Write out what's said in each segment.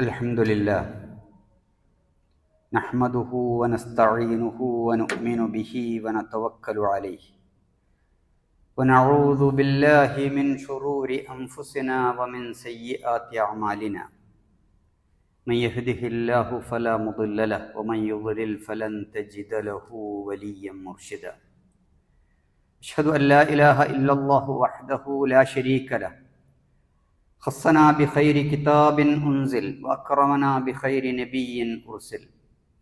الحمد لله. نحمده ونستعينه ونؤمن به ونتوكل عليه. ونعوذ بالله من شرور أنفسنا ومن سيئات أعمالنا. من يهده الله فلا مضل له ومن يضلل فلن تجد له وليا مرشدا. أشهد أن لا إله إلا الله وحده لا شريك له خصنا بخير كتاب أنزل وأكرمنا بخير نبي أرسل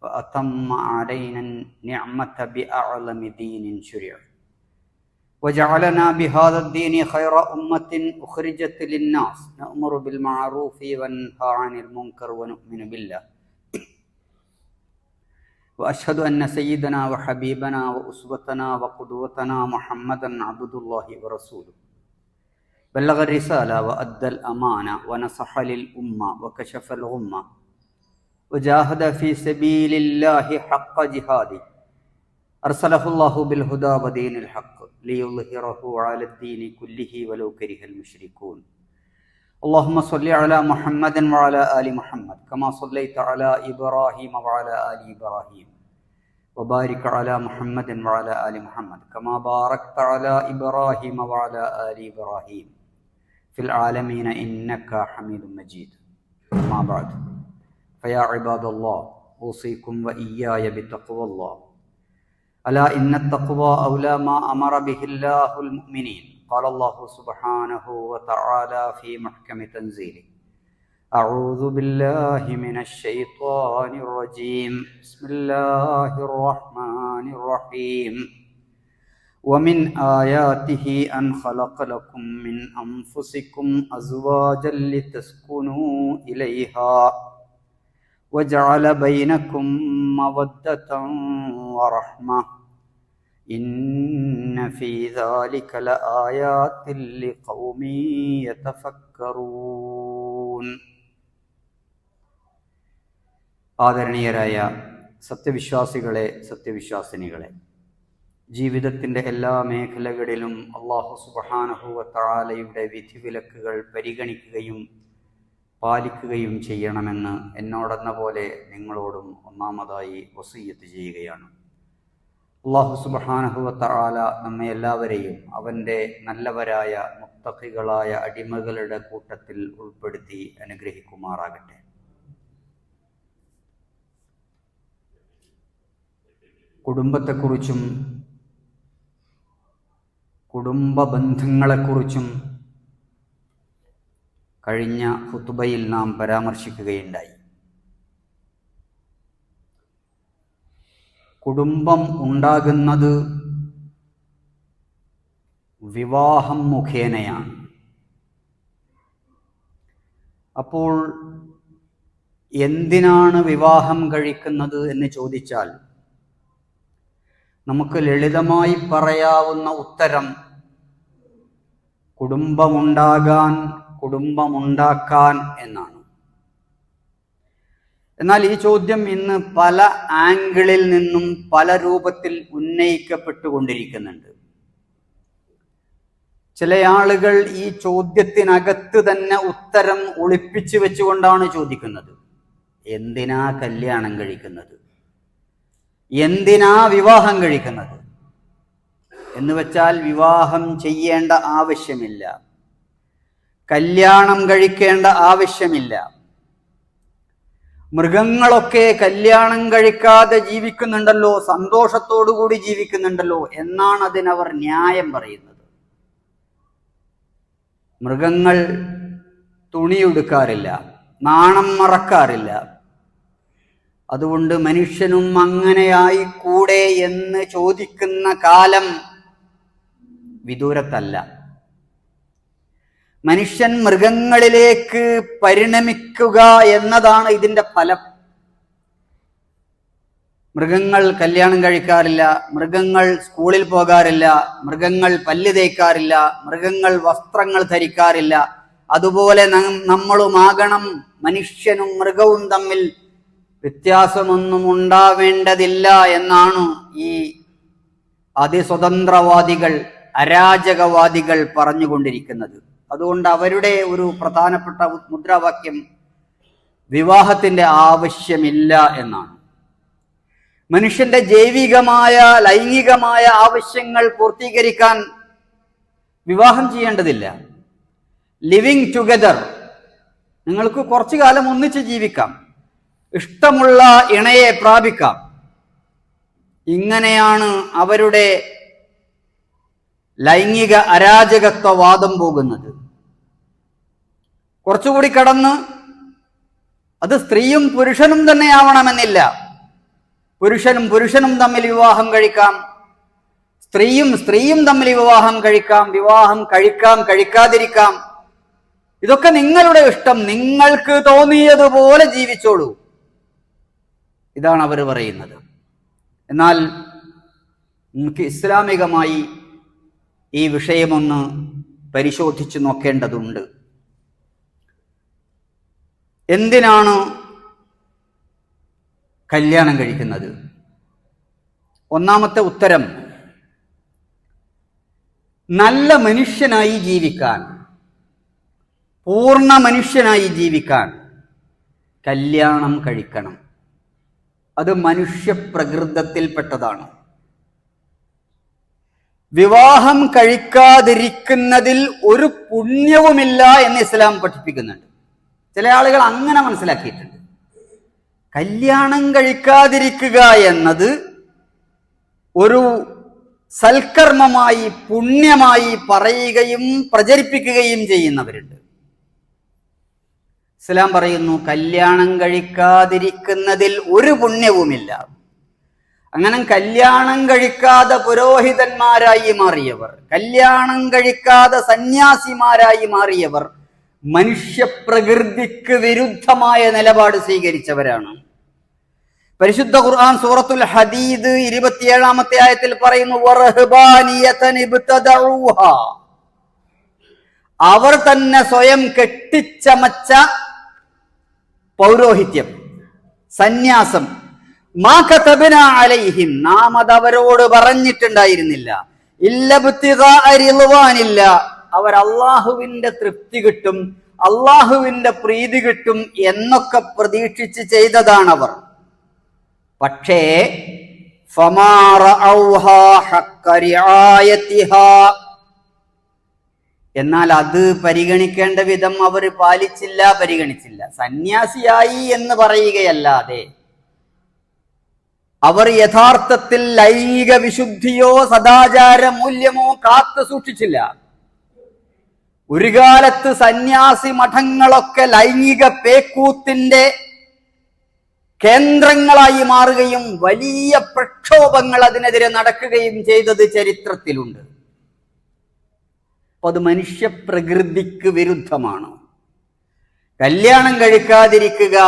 وأتم علينا النعمة بأعلم دين شرع. وجعلنا بهذا الدين خير أمة أخرجت للناس. نأمر بالمعروف وننهى عن المنكر ونؤمن بالله. وأشهد أن سيدنا وحبيبنا وأسوتنا وقدوتنا محمدا عبد الله ورسوله. بلغ الرسالة وأدى الأمانة ونصح للأمة وكشف الغمة وجاهد في سبيل الله حق جهاده. أرسله الله بالهدى ودين الحق ليظهره على الدين كله ولو كره المشركون. اللهم صل على محمد وعلى آل محمد كما صليت على إبراهيم وعلى آل إبراهيم. وبارك على محمد وعلى آل محمد كما باركت على إبراهيم وعلى آل إبراهيم. في العالمين إنك حميد مجيد. ما بعد فيا عباد الله أوصيكم وإياي بتقوى الله. ألا إن التقوى أولى ما أمر به الله المؤمنين؟ قال الله سبحانه وتعالى في محكم تنزيله أعوذ بالله من الشيطان الرجيم. بسم الله الرحمن الرحيم. ومن آياته أن خلق لكم من أنفسكم أزواجا لتسكنوا إليها وجعل بينكم مودة ورحمة إن في ذلك لآيات لقوم يتفكرون ആദരണീയരായ സത്യവിശ്വാസികളെ സത്യവിശ്വാസിനികളെ ജീവിതത്തിന്റെ എല്ലാ മേഖലകളിലും അള്ളാഹു സുബഹാനഹുവ താലയുടെ വിധിവിലക്കുകൾ പരിഗണിക്കുകയും പാലിക്കുകയും ചെയ്യണമെന്ന് എന്നോടെന്ന പോലെ നിങ്ങളോടും ഒന്നാമതായി വസീയത്ത് ചെയ്യുകയാണ്. അള്ളാഹു സുബഹാനഹുവ താല നമ്മെ എല്ലാവരെയും അവന്റെ നല്ലവരായ മുത്തഖികളായ അടിമകളുടെ കൂട്ടത്തിൽ ഉൾപ്പെടുത്തി അനുഗ്രഹിക്കുമാറാകട്ടെ. കുടുംബത്തെക്കുറിച്ചും കുടുംബ ബന്ധങ്ങളെക്കുറിച്ചും കഴിഞ്ഞ ഹുത്തുബയിൽ നാം പരാമർശിക്കുകയുണ്ടായി. കുടുംബം ഉണ്ടാകുന്നത് വിവാഹം മുഖേനയാണ്. അപ്പോൾ എന്തിനാണ് വിവാഹം കഴിക്കുന്നത് എന്ന് ചോദിച്ചാൽ നമുക്ക് ലളിതമായി പറയാവുന്ന ഉത്തരം കുടുംബമുണ്ടാകാൻ കുടുംബമുണ്ടാക്കാൻ എന്നാണ്. എന്നാൽ ഈ ചോദ്യം ഇന്ന് പല ആംഗിളിൽ നിന്നും പല രൂപത്തിൽ ഉന്നയിക്കപ്പെട്ടുകൊണ്ടിരിക്കുന്നുണ്ട്. ചില ആളുകൾ ഈ ചോദ്യത്തിനകത്ത് തന്നെ ഉത്തരം ഒളിപ്പിച്ചു വെച്ചുകൊണ്ടാണ് ചോദിക്കുന്നത്. എന്തിനാ കല്യാണം കഴിക്കുന്നത്? എന്തിനാ വിവാഹം കഴിക്കുന്നത്? എന്ന് വെച്ചാൽ വിവാഹം ചെയ്യേണ്ട ആവശ്യമില്ല. കല്യാണം കഴിക്കേണ്ട ആവശ്യമില്ല. മൃഗങ്ങളൊക്കെ കല്യാണം കഴിക്കാതെ ജീവിക്കുന്നുണ്ടല്ലോ സന്തോഷത്തോടുകൂടി ജീവിക്കുന്നുണ്ടല്ലോ എന്നാണ് അതിനവർ ന്യായം പറയുന്നത്. മൃഗങ്ങൾ തുണിയുടുക്കാറില്ല നാണം മറക്കാറില്ല. അതുകൊണ്ട് മനുഷ്യനും അങ്ങനെയായി കൂടെ എന്ന് ചോദിക്കുന്ന കാലം വിദൂരത്തല്ല. മനുഷ്യൻ മൃഗങ്ങളിലേക്ക് പരിണമിക്കുക എന്നതാണ് ഇതിന്റെ ഫലം. മൃഗങ്ങൾ കല്യാണം കഴിക്കാറില്ല മൃഗങ്ങൾ സ്കൂളിൽ പോകാറില്ല മൃഗങ്ങൾ പല്ല് തേക്കാറില്ല മൃഗങ്ങൾ വസ്ത്രങ്ങൾ ധരിക്കാറില്ല. അതുപോലെ നമ്മളുമാകണം മനുഷ്യനും മൃഗവും തമ്മിൽ വ്യത്യാസമൊന്നും ഉണ്ടാവേണ്ടതില്ല എന്നാണ് ഈ അതിസ്വതന്ത്രവാദികൾ അരാജകവാദികൾ പറഞ്ഞുകൊണ്ടിരിക്കുന്നത്. അതുകൊണ്ട് അവരുടെ ഒരു പ്രധാനപ്പെട്ട മുദ്രാവാക്യം വിവാഹത്തിന്റെ ആവശ്യമില്ല എന്നാണ്. മനുഷ്യന്റെ ജൈവികമായ ലൈംഗികമായ ആവശ്യങ്ങൾ പൂർത്തീകരിക്കാൻ വിവാഹം ചെയ്യേണ്ടതില്ല. ലിവിങ് ടുഗദർ നിങ്ങൾക്ക് കുറച്ചു കാലം ഒന്നിച്ച് ജീവിക്കാം. ഇഷ്ടമുള്ള ഇണയെ പ്രാപിക്കാം. ഇങ്ങനെയാണ് അവരുടെ ലൈംഗിക അരാജകത്വവാദം പോകുന്നത്. കുറച്ചുകൂടി കടന്ന് അത് സ്ത്രീയും പുരുഷനും തന്നെ ആവണമെന്നില്ല. പുരുഷനും പുരുഷനും തമ്മിൽ വിവാഹം കഴിക്കാം. സ്ത്രീയും സ്ത്രീയും തമ്മിൽ വിവാഹം കഴിക്കാം. വിവാഹം കഴിക്കാം കഴിക്കാതിരിക്കാം. ഇതൊക്കെ നിങ്ങളുടെ ഇഷ്ടം. നിങ്ങൾക്ക് തോന്നിയതുപോലെ ജീവിച്ചോളൂ. ഇതാണ് അവർ പറയുന്നത്. എന്നാൽ ഇസ്ലാമികമായി ഈ വിഷയമൊന്ന് പരിശോധിച്ചു നോക്കേണ്ടതുണ്ട്. എന്തിനാണ് കല്യാണം കഴിക്കുന്നത്? ഒന്നാമത്തെ ഉത്തരം നല്ല മനുഷ്യനായി ജീവിക്കാൻ പൂർണ മനുഷ്യനായി ജീവിക്കാൻ കല്യാണം കഴിക്കണം. അത് മനുഷ്യപ്രകൃതത്തിൽപ്പെട്ടതാണ് വിവാഹം കഴിക്കാതിരിക്കുന്നതിൽ ഒരു പുണ്യവുമില്ല എന്ന് ഇസ്ലാം പഠിപ്പിക്കുന്നുണ്ട്. ചില ആളുകൾ അങ്ങനെ മനസ്സിലാക്കിയിട്ടുണ്ട്. കല്യാണം കഴിക്കാതിരിക്കുക എന്നത് ഒരു സൽക്കർമ്മമായി പുണ്യമായി പറയുകയും പ്രചരിപ്പിക്കുകയും ചെയ്യുന്നവരുണ്ട്. ഇസ്ലാം പറയുന്നു കല്യാണം കഴിക്കാതിരിക്കുന്നതിൽ ഒരു പുണ്യവുമില്ല. അങ്ങനെ കല്യാണം കഴിക്കാതെ പുരോഹിതന്മാരായി മാറിയവർ കല്യാണം കഴിക്കാതെ സന്യാസിമാരായി മാറിയവർ മനുഷ്യപ്രകൃതിക്ക് വിരുദ്ധമായ നിലപാട് സ്വീകരിച്ചവരാണ് പരിശുദ്ധ ഖുർആൻ സൂറത്തുൽ ഹദീദ് ഇരുപത്തിയേഴാമത്തെ ആയത്തിൽ പറയുന്നു. അവർ തന്നെ സ്വയം കെട്ടിച്ചമച്ച പൗരോഹിത്യം സന്യാസം അലൈഹിം നാം അത് അവരോട് പറഞ്ഞിട്ടുണ്ടായിരുന്നില്ല. ഇല്ല അവർ അള്ളാഹുവിന്റെ തൃപ്തി കിട്ടും അള്ളാഹുവിന്റെ പ്രീതി കിട്ടും എന്നൊക്കെ പ്രതീക്ഷിച്ച് അവർ പക്ഷേ. എന്നാൽ അത് പരിഗണിക്കേണ്ട വിധം അവർ പാലിച്ചില്ല പരിഗണിച്ചില്ല. സന്യാസിയായി എന്ന് പറയുകയല്ലാതെ അവർ യഥാർത്ഥത്തിൽ ലൈംഗിക വിശുദ്ധിയോ സദാചാര മൂല്യമോ കാത്തു സൂക്ഷിച്ചില്ല. ഒരു കാലത്ത് സന്യാസി മഠങ്ങളൊക്കെ ലൈംഗിക പേക്കൂത്തിന്റെ കേന്ദ്രങ്ങളായി മാറുകയും വലിയ പ്രക്ഷോഭങ്ങൾ അതിനെതിരെ നടക്കുകയും ചെയ്തത് ചരിത്രത്തിലുണ്ട്. അപ്പൊ അത് മനുഷ്യപ്രകൃതിക്ക് വിരുദ്ധമാണ്. കല്യാണം കഴിക്കാതിരിക്കുക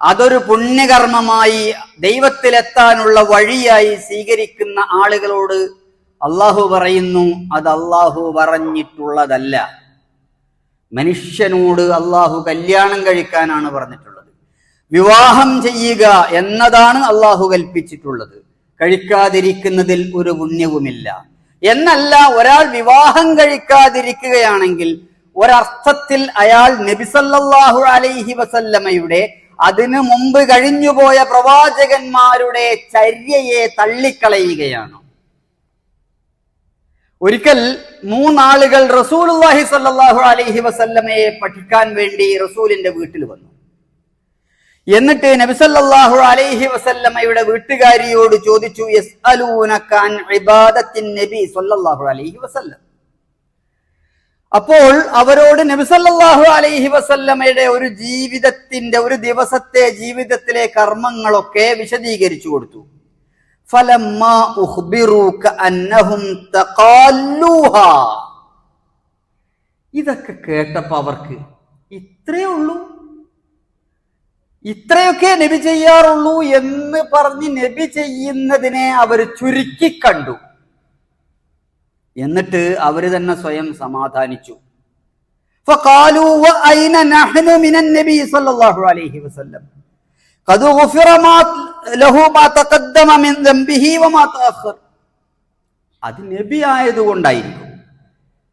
അതൊരു പുണ്യകർമ്മമായി ദൈവത്തിലെത്താനുള്ള വഴിയായി സ്വീകരിക്കുന്ന ആളുകളോട് അള്ളാഹു പറയുന്നു അത് അള്ളാഹു പറഞ്ഞിട്ടുള്ളതല്ല. മനുഷ്യനോട് അള്ളാഹു കല്യാണം കഴിക്കാനാണ് പറഞ്ഞിട്ടുള്ളത്. വിവാഹം ചെയ്യുക എന്നതാണ് അള്ളാഹു കൽപ്പിച്ചിട്ടുള്ളത്. കഴിക്കാതിരിക്കുന്നതിൽ ഒരു പുണ്യവുമില്ല. എന്നല്ല ഒരാൾ വിവാഹം കഴിക്കാതിരിക്കുകയാണെങ്കിൽ ഒരർത്ഥത്തിൽ അയാൾ നബിസല്ലാഹു അലൈഹി വസല്ലമയുടെ അതിനു മുമ്പ് കഴിഞ്ഞുപോയ പ്രവാചകന്മാരുടെ ചര്യയെ തള്ളിക്കളയുകയാണ്. ഒരിക്കൽ മൂന്നാളുകൾ റസൂലുള്ളാഹി സല്ലാഹു അലൈഹി വസല്ലമയെ പഠിക്കാൻ വേണ്ടി റസൂലിന്റെ വീട്ടിൽ വന്നു. എന്നിട്ട് നബിസല്ലാഹു അലൈഹി വസല്ലമയുടെ വീട്ടുകാരിയോട് ചോദിച്ചു നബി അലൈഹി വസല്ലം. അപ്പോൾ അവരോട് നബിസല്ലാഹു അലൈഹി വസല്ലമയുടെ ഒരു ജീവിതത്തിന്റെ ഒരു ദിവസത്തെ ജീവിതത്തിലെ കർമ്മങ്ങളൊക്കെ വിശദീകരിച്ചു കൊടുത്തു. ഇതൊക്കെ കേട്ടപ്പോ അവർക്ക് ഇത്രയേ ഉള്ളൂ. ഇത്രയൊക്കെ നബി ചെയ്യാറുള്ളൂ എന്ന് പറഞ്ഞ് നബി ചെയ്യുന്നതിനെ അവർ ചുരുക്കിക്കണ്ടു എന്നിട്ട് അവർ തന്നെ സ്വയം സമാധാനിച്ചു. അത് നബി ആയതുകൊണ്ടായിരിക്കും.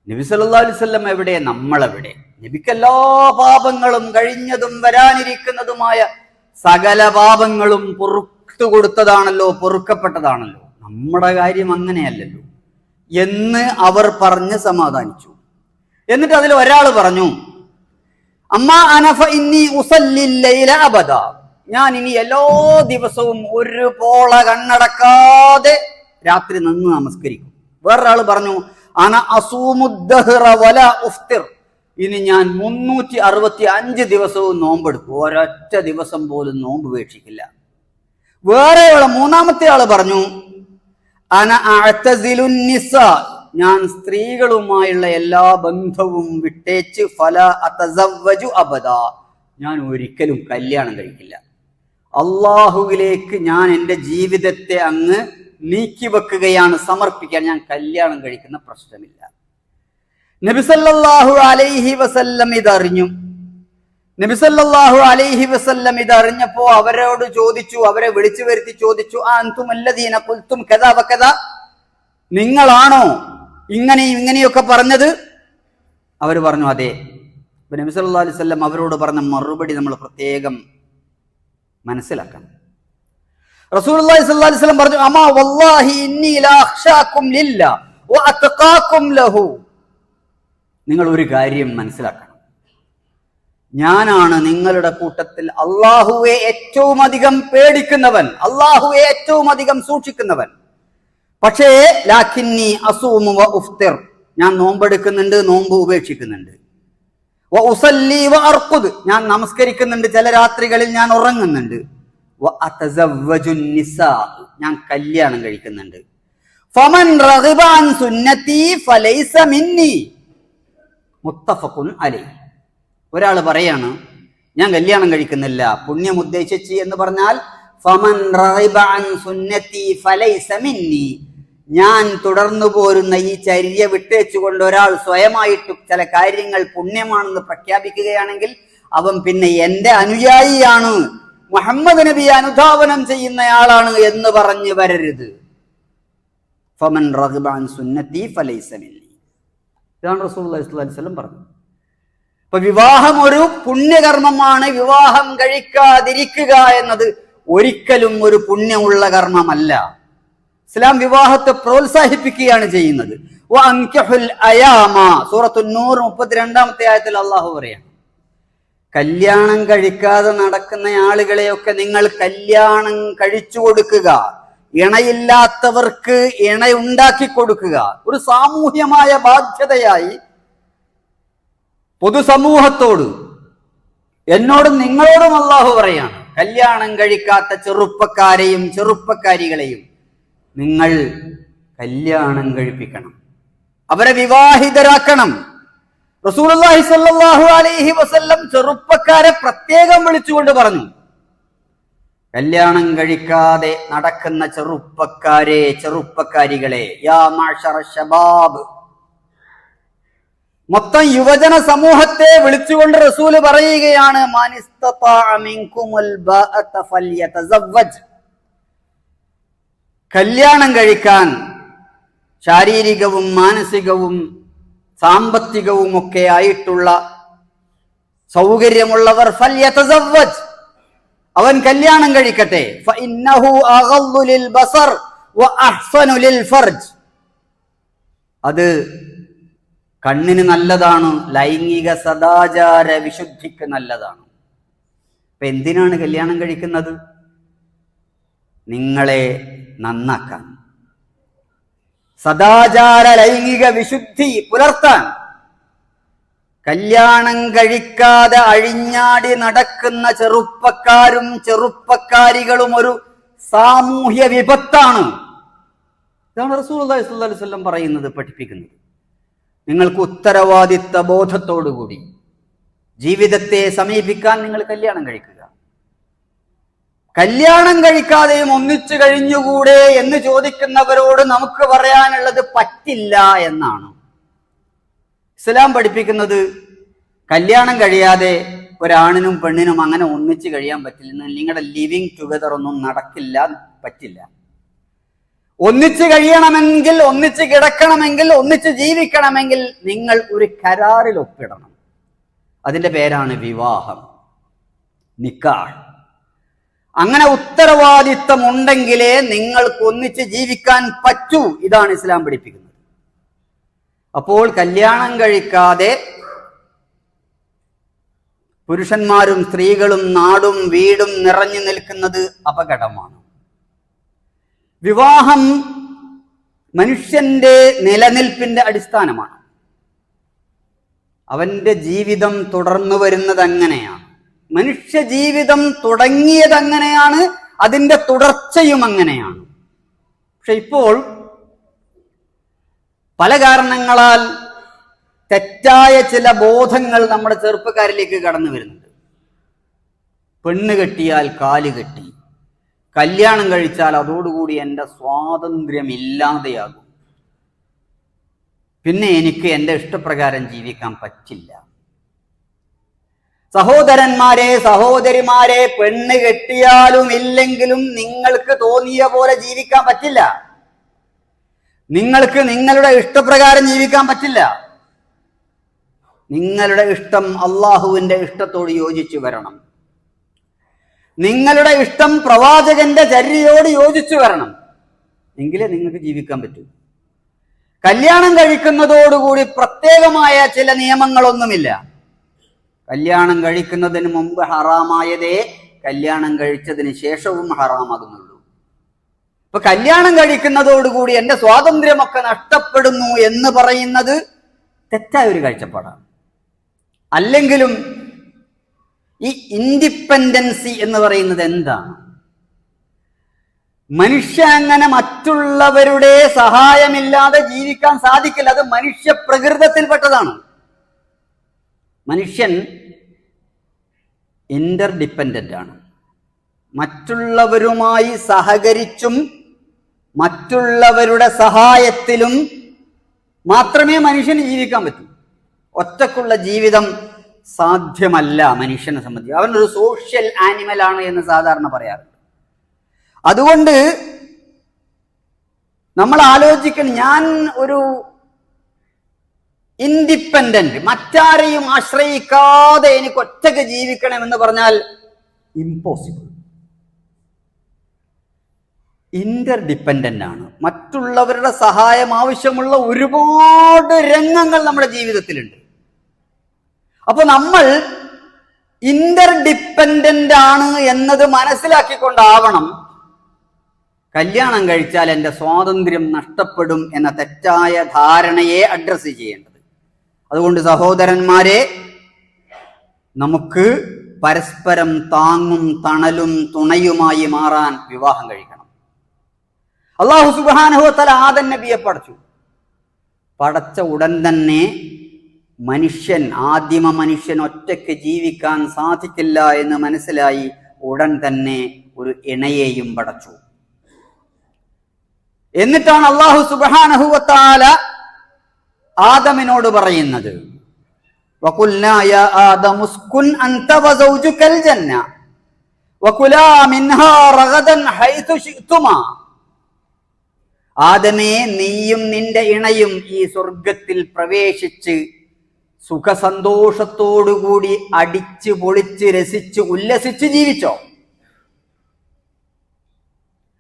നബി സല്ലാ എവിടെ? നമ്മളെവിടെ? നബിക്ക് എല്ലാ പാപങ്ങളും കഴിഞ്ഞതും വരാനിരിക്കുന്നതുമായ സകല പാപങ്ങളും പൊറുത്തു കൊടുത്തതാണല്ലോ പൊറുക്കപ്പെട്ടതാണല്ലോ. നമ്മുടെ കാര്യം അങ്ങനെയല്ലല്ലോ. എന്ന് അവർ പറഞ്ഞ് സമാധാനിച്ചു. എന്നിട്ട് അതിൽ ഒരാൾ പറഞ്ഞു അമ്മ അനഫ ഇന്നി ഉസല്ലില്ലയില ഞാൻ ഇനി എല്ലാ ദിവസവും ഒരു പോള കണ്ണടക്കാതെ രാത്രി നിന്ന് നമസ്കരിക്കും. വേറൊരാൾ പറഞ്ഞു അന വല ഉഫ്തിർ. ഇനി ഞാൻ മുന്നൂറ്റി അറുപത്തി അഞ്ച് ദിവസവും നോമ്പെടുക്കും. ഒരൊറ്റ ദിവസം പോലും നോമ്പ് ഉപേക്ഷിക്കില്ല. വേറെ ആൾ മൂന്നാമത്തെ ആൾ പറഞ്ഞു അന ഞാൻ സ്ത്രീകളുമായുള്ള എല്ലാ ബന്ധവും വിട്ടേച്ച് ഫല അതസവ്വജു അബദ. ഞാൻ ഒരിക്കലും കല്യാണം കഴിക്കില്ല. അള്ളാഹുവിലേക്ക് ഞാൻ എന്റെ ജീവിതത്തെ അങ്ങ് നീക്കി വെക്കുകയാണ് സമർപ്പിക്കാൻ ഞാൻ കല്യാണം കഴിക്കുന്ന പ്രശ്നമില്ല. നബിസല്ലാഹു അലൈഹി വസല്ലം ഇതറിഞ്ഞു. നബിസല്ലാഹു അലൈഹി വസല്ലം അറിഞ്ഞപ്പോ അവരോട് ചോദിച്ചു അവരെ വിളിച്ചു വരുത്തി ചോദിച്ചു ആ അന്തുമല്ലദീന കുൽത്തും കഥ വക്കഥ നിങ്ങളാണോ ഇങ്ങനെ ഇങ്ങനെയൊക്കെ പറഞ്ഞത്? അവർ പറഞ്ഞു അതെ. അപ്പൊ നബി അലൈഹി വസല്ലം അവരോട് പറഞ്ഞ മറുപടി നമ്മൾ പ്രത്യേകം മനസ്സിലാക്കണം. റസൂലുള്ളാഹി സ്വല്ലല്ലാഹു അലൈഹി വസല്ലം പറഞ്ഞു അമാ വല്ലാഹി ഇന്നി ലഹു. നിങ്ങൾ ഒരു കാര്യം മനസ്സിലാക്കണം. ഞാനാണ് നിങ്ങളുടെ കൂട്ടത്തിൽ അള്ളാഹുവെ ഏറ്റവും അധികം പേടിക്കുന്നവൻ അള്ളാഹുവെ ഏറ്റവും അധികം സൂക്ഷിക്കുന്നവൻ. പക്ഷേ ലാഖിന്നി അസൂമു ഉഫ്തിർ. ഞാൻ നോമ്പെടുക്കുന്നുണ്ട് നോമ്പ് ഉപേക്ഷിക്കുന്നുണ്ട്. വ ഞാൻ നമസ്കരിക്കുന്നുണ്ട് ചില രാത്രികളിൽ ഞാൻ ഉറങ്ങുന്നുണ്ട്. ഞാൻ കല്യാണം കഴിക്കുന്നുണ്ട്. ഫമൻ റഗിബ അൻ സുന്നത്തി ഫലൈസ മിന്നി. മുത്തഫഖുൻ അലൈ ഒരാൾ പറയാണ് ഞാൻ കല്യാണം കഴിക്കുന്നില്ല. പുണ്യം ഉദ്ദേശിച്ച് എന്ന് പറഞ്ഞാൽ ഫമൻ സുന്നത്തി ഞാൻ തുടർന്നു പോരുന്ന ഈ ചര്യ വിട്ടേച്ചുകൊണ്ട് ഒരാൾ സ്വയമായിട്ട് ചില കാര്യങ്ങൾ പുണ്യമാണെന്ന് പ്രഖ്യാപിക്കുകയാണെങ്കിൽ അവൻ പിന്നെ എന്റെ അനുയായിയാണ്. മുഹമ്മദ് നബി അനുധാവനം ചെയ്യുന്നയാളാണ് എന്ന് പറഞ്ഞു വരരുത്. ഫമൻ റഹ്ബാൻ സുന്നത്തി ഫലൈസ മിന്നി. ഇതാണ് റസൂൽ അലൈഹി വസല്ലം പറഞ്ഞത് അപ്പൊ വിവാഹം ഒരു പുണ്യകർമ്മമാണ്. വിവാഹം കഴിക്കാതിരിക്കുക എന്നത് ഒരിക്കലും ഒരു പുണ്യമുള്ള കർമ്മമല്ല. ഇസ്ലാം വിവാഹത്തെ പ്രോത്സാഹിപ്പിക്കുകയാണ് ചെയ്യുന്നത്. വ അൻകിഹുൽ അയാമ. സൂറത്തുൻ നൂർ മുപ്പത്തിരണ്ടാമത്തെ ആയത്തിൽ അള്ളാഹു പറയാം. കല്യാണം കഴിക്കാതെ നടക്കുന്ന ആളുകളെയൊക്കെ നിങ്ങൾ കല്യാണം കഴിച്ചു കൊടുക്കുക. ഇണയില്ലാത്തവർക്ക് ഇണ ഉണ്ടാക്കി കൊടുക്കുക. ഒരു സാമൂഹ്യമായ ബാധ്യതയായി പൊതുസമൂഹത്തോട് എന്നോടും നിങ്ങളോടും അള്ളാഹു പറയാണ് കല്യാണം കഴിക്കാത്ത ചെറുപ്പക്കാരെയും ചെറുപ്പക്കാരികളെയും നിങ്ങൾ കല്യാണം കഴിപ്പിക്കണം. അവരെ വിവാഹിതരാക്കണം. അലൈഹി വസല്ലം ചെറുപ്പക്കാരെ പ്രത്യേകം വിളിച്ചുകൊണ്ട് പറഞ്ഞു കല്യാണം കഴിക്കാതെ നടക്കുന്ന ചെറുപ്പക്കാരെ ചെറുപ്പക്കാരികളെ യാ മാഷറ ശബാബ് മൊത്തം യുവജന സമൂഹത്തെ വിളിച്ചുകൊണ്ട് റസൂൽ പറയുകയാണ്. കല്യാണം കഴിക്കാൻ ശാരീരികവും മാനസികവും സാമ്പത്തികവും ഒക്കെ ആയിട്ടുള്ള സൗകര്യമുള്ളവർ അവൻ കല്യാണം കഴിക്കട്ടെ. അത് കണ്ണിന് നല്ലതാണ് ലൈംഗിക സദാചാര വിശുദ്ധിക്ക് നല്ലതാണ്. അപ്പൊ എന്തിനാണ് കല്യാണം കഴിക്കുന്നത്? നിങ്ങളെ നന്നാക്കാൻ. സദാചാര ലൈംഗിക വിശുദ്ധി പുലർത്താൻ. കല്യാണം കഴിക്കാതെ അഴിഞ്ഞാടി നടക്കുന്ന ചെറുപ്പക്കാരും ചെറുപ്പക്കാരികളും ഒരു സാമൂഹ്യ വിപത്താണ്. ഇതാണ് റസൂൽ അലൈഹി വസല്ലം പറയുന്നത് പഠിപ്പിക്കുന്നത്. നിങ്ങൾക്ക് ഉത്തരവാദിത്ത ബോധത്തോടുകൂടി ജീവിതത്തെ സമീപിക്കാൻ നിങ്ങൾ കല്യാണം കഴിക്കുക. കല്യാണം കഴിക്കാതെയും ഒന്നിച്ചു കഴിഞ്ഞുകൂടെ എന്ന് ചോദിക്കുന്നവരോട് നമുക്ക് പറയാനുള്ളത് പറ്റില്ല എന്നാണ്. ഇസ്ലാം പഠിപ്പിക്കുന്നത് കല്യാണം കഴിയാതെ ഒരാണിനും പെണ്ണിനും അങ്ങനെ ഒന്നിച്ചു കഴിയാൻ പറ്റില്ല. നിങ്ങളുടെ ലിവിങ് ടുഗദർ ഒന്നും നടക്കില്ല പറ്റില്ല. ഒന്നിച്ച് കഴിയണമെങ്കിൽ ഒന്നിച്ച് കിടക്കണമെങ്കിൽ ഒന്നിച്ച് ജീവിക്കണമെങ്കിൽ നിങ്ങൾ ഒരു കരാറിൽ ഒപ്പിടണം. അതിന്റെ പേരാണ് വിവാഹം. നിക്കാഹ്. അങ്ങനെ ഉത്തരവാദിത്തം ഉണ്ടെങ്കിലേ നിങ്ങൾക്ക് ഒന്നിച്ച് ജീവിക്കാൻ പറ്റൂ. ഇതാണ് ഇസ്ലാം പഠിപ്പിക്കുന്നത്. അപ്പോൾ കല്യാണം കഴിക്കാതെ പുരുഷന്മാരും സ്ത്രീകളും നാടും വീടും നിറഞ്ഞു നിൽക്കുന്നത് അപകടമാണ്. വിവാഹം മനുഷ്യന്റെ നിലനിൽപ്പിന്റെ അടിസ്ഥാനമാണ്. അവന്റെ ജീവിതം തുടർന്നു വരുന്നത് അങ്ങനെയാണ് മനുഷ്യ ജീവിതം തുടങ്ങിയത് അങ്ങനെയാണ് അതിന്റെ തുടർച്ചയും അങ്ങനെയാണ്. പക്ഷെ ഇപ്പോൾ പല കാരണങ്ങളാൽ തെറ്റായ ചില ബോധങ്ങൾ നമ്മുടെ ചെറുപ്പക്കാരിലേക്ക് കടന്നു വരുന്നുണ്ട്. പെണ്ണ് കെട്ടിയാൽ കാൽ കെട്ടി കല്യാണം കഴിച്ചാൽ അതോടുകൂടി എന്റെ സ്വാതന്ത്ര്യം ഇല്ലാതെയാകും. പിന്നെ എനിക്ക് എന്റെ ഇഷ്ടപ്രകാരം ജീവിക്കാൻ പറ്റില്ല. സഹോദരന്മാരെ സഹോദരിമാരെ പെണ്ണ് കെട്ടിയാലും ഇല്ലെങ്കിലും നിങ്ങൾക്ക് തോന്നിയ പോലെ ജീവിക്കാൻ പറ്റില്ല. നിങ്ങൾക്ക് നിങ്ങളുടെ ഇഷ്ടപ്രകാരം ജീവിക്കാൻ പറ്റില്ല. നിങ്ങളുടെ ഇഷ്ടം അള്ളാഹുവിന്റെ ഇഷ്ടത്തോട് യോജിച്ചു വരണം. നിങ്ങളുടെ ഇഷ്ടം പ്രവാചകന്റെ ചര്യയോട് യോജിച്ചു വരണം. എങ്കിലേ നിങ്ങൾക്ക് ജീവിക്കാൻ പറ്റൂ. കല്യാണം കഴിക്കുന്നതോടുകൂടി പ്രത്യേകമായ ചില നിയമങ്ങളൊന്നുമില്ല. കല്യാണം കഴിക്കുന്നതിന് മുമ്പ് ഹറാമായതേ കല്യാണം കഴിച്ചതിന് ശേഷവും ഹറാമാകുന്നുള്ളൂ. ഇപ്പൊ കല്യാണം കഴിക്കുന്നതോടുകൂടി എന്റെ സ്വാതന്ത്ര്യമൊക്കെ നഷ്ടപ്പെടുന്നു എന്ന് പറയുന്നത് തെറ്റായ ഒരു കാഴ്ചപ്പാടാണ്. അല്ലെങ്കിലും ഈ ഇൻഡിപെൻഡൻസി എന്ന് പറയുന്നത് എന്താണ്? മനുഷ്യ അങ്ങനെ മറ്റുള്ളവരുടെ സഹായമില്ലാതെ ജീവിക്കാൻ സാധിക്കില്ല. അത് മനുഷ്യ പ്രകൃതത്തിൽപ്പെട്ടതാണ് മനുഷ്യൻ ഇന്റർ ഡിപ്പെൻഡന്റ് ആണ്. മറ്റുള്ളവരുമായി സഹകരിച്ചും മറ്റുള്ളവരുടെ സഹായത്തിലും മാത്രമേ മനുഷ്യന് ജീവിക്കാൻ പറ്റൂ. ഒറ്റക്കുള്ള ജീവിതം സാധ്യമല്ല മനുഷ്യനെ സംബന്ധിച്ച്. അവനൊരു സോഷ്യൽ ആനിമൽ ആണ് എന്ന് സാധാരണ പറയാറുണ്ട്. അതുകൊണ്ട് നമ്മൾ ആലോചിക്കണം ഞാൻ ഒരു ഇൻഡിപെൻഡന്റ് മറ്റാരെയും ആശ്രയിക്കാതെ എനിക്ക് ഒറ്റയ്ക്ക് ജീവിക്കണമെന്ന് പറഞ്ഞാൽ ഇമ്പോസിബിൾ. ഇന്റർ ഡിപ്പെൻഡന്റ് ആണ് മറ്റുള്ളവരുടെ സഹായം ആവശ്യമുള്ള ഒരുപാട് രംഗങ്ങൾ നമ്മുടെ ജീവിതത്തിലുണ്ട്. അപ്പൊ നമ്മൾ ഇന്റർ ഡിപ്പെൻഡന്റ് ആണ് എന്നത് മനസ്സിലാക്കിക്കൊണ്ടാവണം. കല്യാണം കഴിച്ചാൽ എന്റെ സ്വാതന്ത്ര്യം നഷ്ടപ്പെടും എന്ന തെറ്റായ ധാരണയെ അഡ്രസ്സ് ചെയ്യേണ്ടത്. അതുകൊണ്ട് സഹോദരന്മാരെ നമുക്ക് പരസ്പരം താങ്ങും തണലും തുണയുമായി മാറാൻ വിവാഹം കഴിക്കണം. അള്ളാഹു സുബാനുഹത്തല ആദൻ നബിയെ പടച്ചു. പടച്ച ഉടൻ തന്നെ മനുഷ്യൻ ആദിമ മനുഷ്യൻ ഒറ്റയ്ക്ക് ജീവിക്കാൻ സാധിക്കില്ല എന്ന് മനസ്സിലായി ഉടൻ തന്നെ ഒരു ഇണയെയും പടച്ചു. എന്നിട്ടാണ് അള്ളാഹു സുബാനഹുവത്താല ആദമിനോട് പറയുന്നത്. ആദമേ നീയും നിന്റെ ഇണയും ഈ സ്വർഗത്തിൽ പ്രവേശിച്ച് സുഖസന്തോഷത്തോടുകൂടി അടിച്ച് പൊളിച്ച് രസിച്ച് ഉല്ലസിച്ച് ജീവിച്ചോ?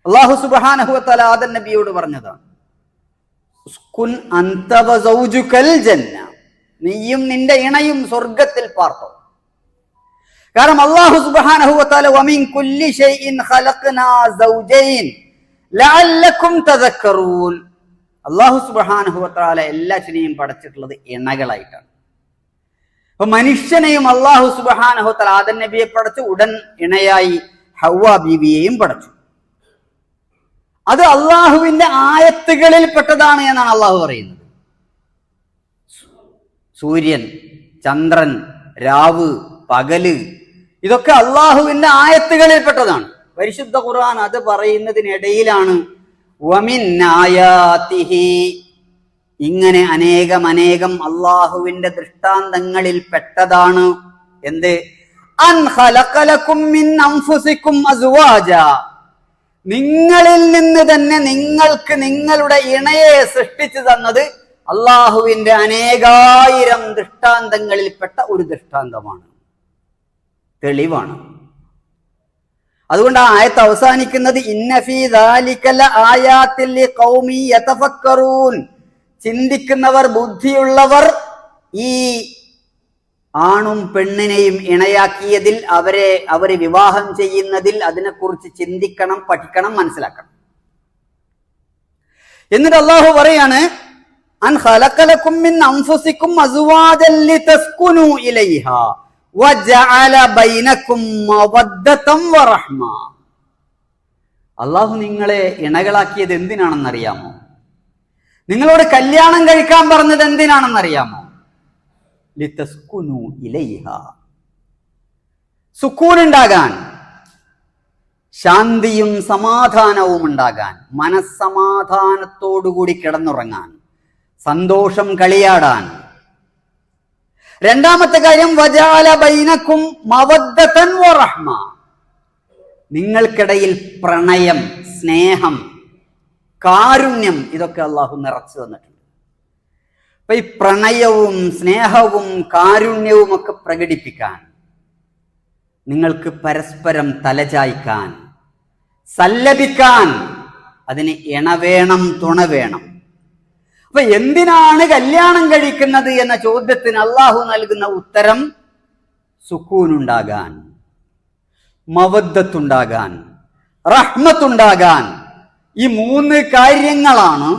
അള്ളാഹു സുബാനഹുത്തല ആദൻ നബിയോട് പറഞ്ഞതാണ് നീയും നിന്റെ ഇണയും സ്വർഗത്തിൽ പാർത്തോ. കാരണം അള്ളാഹു സുബാനഹുവത്തല അള്ളാഹു സുബാനഹുവത്താല എല്ലാറ്റിനെയും പടച്ചിട്ടുള്ളത് ഇണകളായിട്ടാണ്. അപ്പൊ മനുഷ്യനെയും അള്ളാഹു സുബാനഹോത്തൽ ആദൻ നബിയെ പടച്ചു ഉടൻ ഇണയായി ഹവ്വ ബീവിയെയും പടച്ചു. അത് അള്ളാഹുവിന്റെ ആയത്തുകളിൽ പെട്ടതാണ് എന്നാണ് അള്ളാഹു പറയുന്നത്. സൂര്യൻ ചന്ദ്രൻ രാവ് പകൽ ഇതൊക്കെ അള്ളാഹുവിന്റെ ആയത്തുകളിൽ പെട്ടതാണ്. പരിശുദ്ധ ഖുർആൻ അത് പറയുന്നതിനിടയിലാണ്. വമിൻ ആയാതിഹി ഇങ്ങനെ അനേകം അനേകം അള്ളാഹുവിന്റെ ദൃഷ്ടാന്തങ്ങളിൽ പെട്ടതാണ്. എന്ത്? നിങ്ങളിൽ നിന്ന് തന്നെ നിങ്ങൾക്ക് നിങ്ങളുടെ ഇണയെ സൃഷ്ടിച്ചു തന്നത് അള്ളാഹുവിന്റെ അനേകായിരം ദൃഷ്ടാന്തങ്ങളിൽപ്പെട്ട ഒരു ദൃഷ്ടാന്തമാണ്. തെളിവാണ്. അതുകൊണ്ട് ആ ആയത്ത് അവസാനിക്കുന്നത് ഇന്നഫീ ആയാത്തിൽ ചിന്തിക്കുന്നവർ ബുദ്ധിയുള്ളവർ ഈ ആണും പെണ്ണിനെയും ഇണയാക്കിയതിൽ അവരെ അവരെ വിവാഹം ചെയ്യുന്നതിൽ അതിനെക്കുറിച്ച് ചിന്തിക്കണം പഠിക്കണം മനസ്സിലാക്കണം. എന്നിട്ട് അള്ളാഹു പറയാണ് അള്ളാഹു നിങ്ങളെ ഇണകളാക്കിയത് എന്തിനാണെന്നറിയാമോ? നിങ്ങളോട് കല്യാണം കഴിക്കാൻ പറഞ്ഞത് എന്തിനാണെന്നറിയാമോ? ലിതസ്കുനു ഇലൈഹ. സുക്കൂൻ ഉണ്ടാകാൻ ശാന്തിയും സമാധാനവും ഉണ്ടാകാൻ മനസ്സമാധാനത്തോടുകൂടി കിടന്നുറങ്ങാൻ സന്തോഷം കളിയാടാൻ. രണ്ടാമത്തെ കാര്യം വജാല ബൈനക്കും മവദ്ദതൻ വറഹ്മ. നിങ്ങൾക്കിടയിൽ പ്രണയം സ്നേഹം കാരുണ്യം ഇതൊക്കെ അള്ളാഹു നിറച്ചു തന്നിട്ടുണ്ട്. അപ്പൊ ഈ പ്രണയവും സ്നേഹവും കാരുണ്യവും ഒക്കെ പ്രകടിപ്പിക്കാൻ നിങ്ങൾക്ക് പരസ്പരം തലചായ്ക്കാൻ സല്ലപിക്കാൻ അതിന് ഇണ വേണം തുണ വേണം. അപ്പൊ എന്തിനാണ് കല്യാണം കഴിക്കുന്നത് എന്ന ചോദ്യത്തിന് അള്ളാഹു നൽകുന്ന ഉത്തരം സുക്കൂനുണ്ടാകാൻ മവദ്ദത്തുണ്ടാകാൻ റഹ്മത്തുണ്ടാകാൻ ഈ മൂന്ന് കാര്യങ്ങളാണ്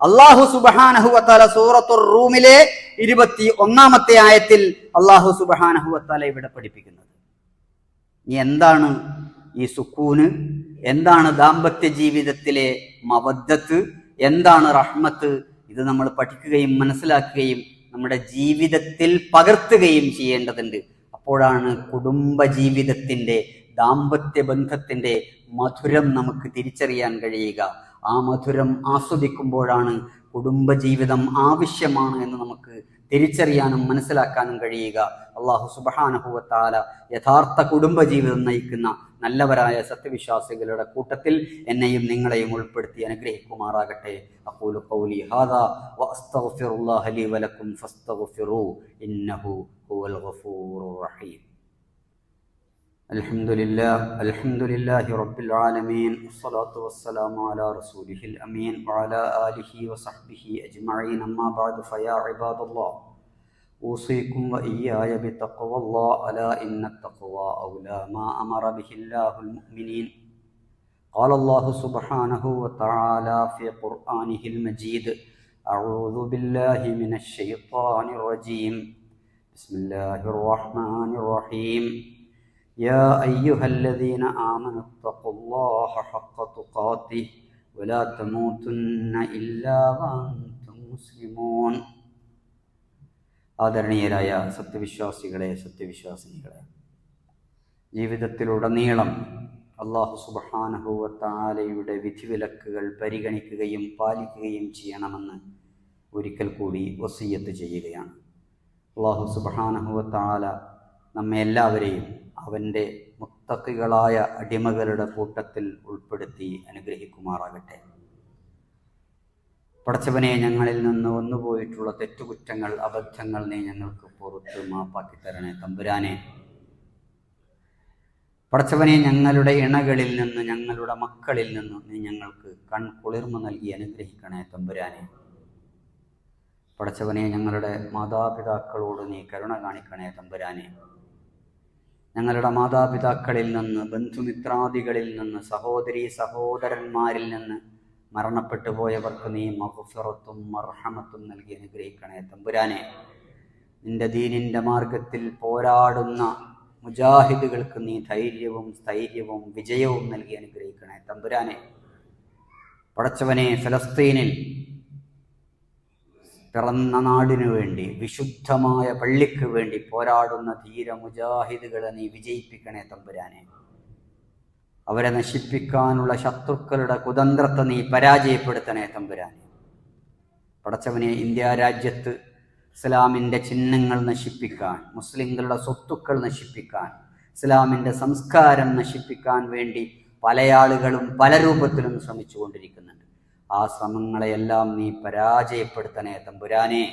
അള്ളാഹു സുബഹാനഹുവത്താല സൂറത്തുർ റൂമിലെ ഇരുപത്തി ഒന്നാമത്തെ ആയത്തിൽ അള്ളാഹു സുബഹാനഹുവത്താല ഇവിടെ പഠിപ്പിക്കുന്നത്. എന്താണ് ഈ സുക്കൂന്? എന്താണ് ദാമ്പത്യ ജീവിതത്തിലെ മവദ്ദത്ത്? എന്താണ് റഹ്മത്ത്? ഇത് നമ്മൾ പഠിക്കുകയും മനസ്സിലാക്കുകയും നമ്മുടെ ജീവിതത്തിൽ പകർത്തുകയും ചെയ്യേണ്ടതുണ്ട്. അപ്പോഴാണ് കുടുംബ ജീവിതത്തിന്റെ ദാമ്പത്യ ബന്ധത്തിന്റെ മധുരം നമുക്ക് തിരിച്ചറിയാൻ കഴിയുക. ആ മധുരം ആസ്വദിക്കുമ്പോഴാണ് കുടുംബജീവിതം ആവശ്യമാണ് എന്ന് നമുക്ക് തിരിച്ചറിയാനും മനസ്സിലാക്കാനും കഴിയുക. അള്ളാഹു സുബഹാനഹുവത്താല യഥാർത്ഥ കുടുംബജീവിതം നയിക്കുന്ന നല്ലവരായ സത്യവിശ്വാസികളുടെ കൂട്ടത്തിൽ എന്നെയും നിങ്ങളെയും ഉൾപ്പെടുത്തി അനുഗ്രഹിക്കുമാറാകട്ടെ. അഖൂലു ഖൗലി ഹാദാ ഫസ്തഗ്ഫിറൂ ഇന്നഹു ഹുവൽ റഹീം. الحمد لله الحمد لله رب العالمين والصلاة والسلام على رسوله الأمين وعلى آله وصحبه أجمعين أما بعد فيا عباد الله أوصيكم وإياي بتقوى الله ألا إن التقوى أولى ما أمر به الله المؤمنين قال الله سبحانه وتعالى في قرآنه المجيد أعوذ بالله من الشيطان الرجيم بسم الله الرحمن الرحيم يا أيها الذين آمنوا اتقوا الله حق تقاته ولا تموتن إلا وأنتم مسلمون ആദരണീയരായ സത്യവിശ്വാസികളെ സത്യവിശ്വാസിനികളെ ജീവിതത്തിലുടനീളം അള്ളാഹു സുബഹാനഹുവത്താലയുടെ വിധിവിലക്കുകൾ പരിഗണിക്കുകയും പാലിക്കുകയും ചെയ്യണമെന്ന് ഒരിക്കൽ കൂടി വസീയത്ത് ചെയ്യുകയാണ് അള്ളാഹു സുബഹാനഹുവത്താല നമ്മെ എല്ലാവരെയും അവന്റെ മുത്തക്കികളായ അടിമകളുടെ കൂട്ടത്തിൽ ഉൾപ്പെടുത്തി അനുഗ്രഹിക്കുമാറാകട്ടെ. പടച്ചവനെ ഞങ്ങളിൽ നിന്ന് വന്നുപോയിട്ടുള്ള തെറ്റുകുറ്റങ്ങൾ അബദ്ധങ്ങൾ നീ ഞങ്ങൾക്ക് പുറത്ത് മാപ്പാക്കി തരണേ തമ്പുരാനെ. പടച്ചവനെ ഞങ്ങളുടെ ഇണകളിൽ നിന്ന് ഞങ്ങളുടെ മക്കളിൽ നിന്ന് നീ ഞങ്ങൾക്ക് കൺ കുളിർമ നൽകി അനുഗ്രഹിക്കണേ തമ്പുരാനെ. പടച്ചവനെ ഞങ്ങളുടെ മാതാപിതാക്കളോട് നീ കരുണ കാണിക്കണേ തമ്പുരാനെ. ഞങ്ങളുടെ മാതാപിതാക്കളിൽ നിന്ന് ബന്ധുമിത്രാദികളിൽ നിന്ന് സഹോദരി സഹോദരന്മാരിൽ നിന്ന് മരണപ്പെട്ടു പോയവർക്ക് നീ മഹുഫറത്തും മർഹമത്തും നൽകി അനുഗ്രഹിക്കണേ തമ്പുരാനെ നിന്റെ ദീനിന്റെ മാർഗത്തിൽ പോരാടുന്ന മുജാഹിദുകൾക്ക് നീ ധൈര്യവും സ്ഥൈര്യവും വിജയവും നൽകി അനുഗ്രഹിക്കണേ തമ്പുരാനെ പടച്ചവനെ ഫലസ്തീനിൽ പിറന്ന നാടിനു വേണ്ടി വിശുദ്ധമായ പള്ളിക്ക് വേണ്ടി പോരാടുന്ന ധീര മുജാഹിദുകളെ നീ വിജയിപ്പിക്കണേ തമ്പുരാനെ. അവരെ നശിപ്പിക്കാനുള്ള ശത്രുക്കളുടെ കുതന്ത്രത്തെ നീ പരാജയപ്പെടുത്തണേ തമ്പുരാനെ. പടച്ചവനെ ഇന്ത്യ രാജ്യത്ത് ഇസ്ലാമിന്റെ ചിഹ്നങ്ങൾ നശിപ്പിക്കാൻ മുസ്ലിങ്ങളുടെ സ്വത്തുക്കൾ നശിപ്പിക്കാൻ ഇസ്ലാമിന്റെ സംസ്കാരം നശിപ്പിക്കാൻ വേണ്ടി പല ആളുകളും പല രൂപത്തിലും ശ്രമിച്ചുകൊണ്ടിരിക്കുന്നുണ്ട്. ആ ശ്രമങ്ങളെയെല്ലാം നീ പരാജയപ്പെടുത്തണേ തമ്പുരാനെ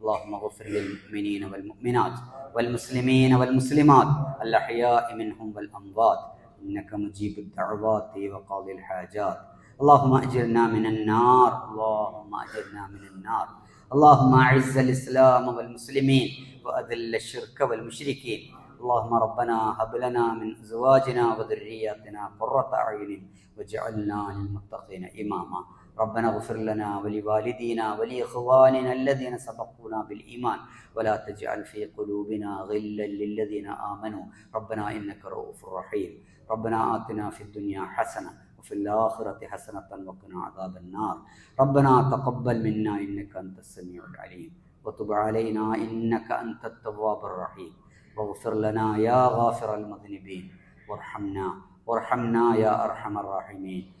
اللهم اغفر للمؤمنين والمؤمنات والمسلمين والمسلمات الأحياء منهم والأموات إنك مجيب الدعوات وقاضي الحاجات اللهم أجرنا من النار اللهم أجرنا من النار اللهم أعز الإسلام والمسلمين وأذل الشرك والمشركين اللهم ربنا هب لنا من أزواجنا وذرياتنا قرة أعين واجعلنا للمتقين إماما ربنا اغفر لنا ولوالدينا ولإخواننا الذين سبقونا بالإيمان ولا تجعل في قلوبنا غلا للذين آمنوا. ربنا إنك رؤوف رحيم. ربنا آتنا في الدنيا حسنة وفي الآخرة حسنة وقنا عذاب النار. ربنا تقبل منا إنك أنت السميع العليم وتب علينا إنك أنت التواب الرحيم. واغفر لنا يا غافر المذنبين. وارحمنا وارحمنا يا أرحم الراحمين.